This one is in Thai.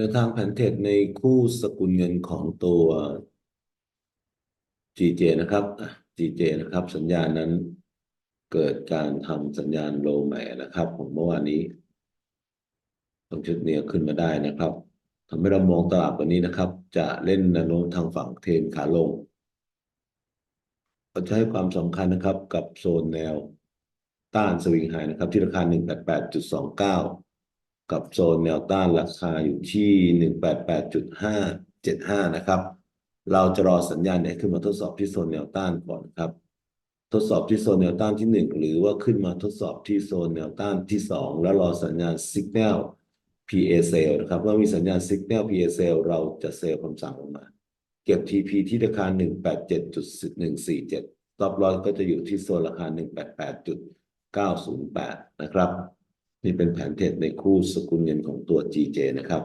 แนวทางแผนเทรดในคู่สกุลเงินของตัว GJ นะครับ GJ นะครับ สัญญาณนั้นเกิดการทำสัญญาณโลใหม่นะครับ ของเมื่อวานนี้ ตรงชุดนี้ขึ้นมาได้นะครับทำให้เรามองตลาดวันนี้นะครับ จะเล่นแนวโน้มทางฝั่งเทรนขาลงเราจะให้ความสำคัญนะครับกับโซนแนวต้านสวิงไฮนะครับ ที่ราคา 188.29 กับโซนแนวต้านราคาอยู่ที่ 188.575 นะครับ เราจะรอสัญญาณเนี่ยขึ้นมาทดสอบที่โซนแนวต้านก่อนครับ ทดสอบที่โซนแนวต้านที่หนึ่งหรือว่าขึ้นมาทดสอบที่โซนแนวต้านที่สองแล้วรอสัญญาณ signal PA sell นะครับเมื่อมีสัญญาณ signal PA sell เราจะเซลล์คำสั่งลงมา เก็บ TP ที่ราคา 187.147 stop loss ก็จะอยู่ที่โซนราคา 188.908 นะครับ นี่เป็นแผนเทรดในคู่สกุลเงินของตัว GJ นะครับ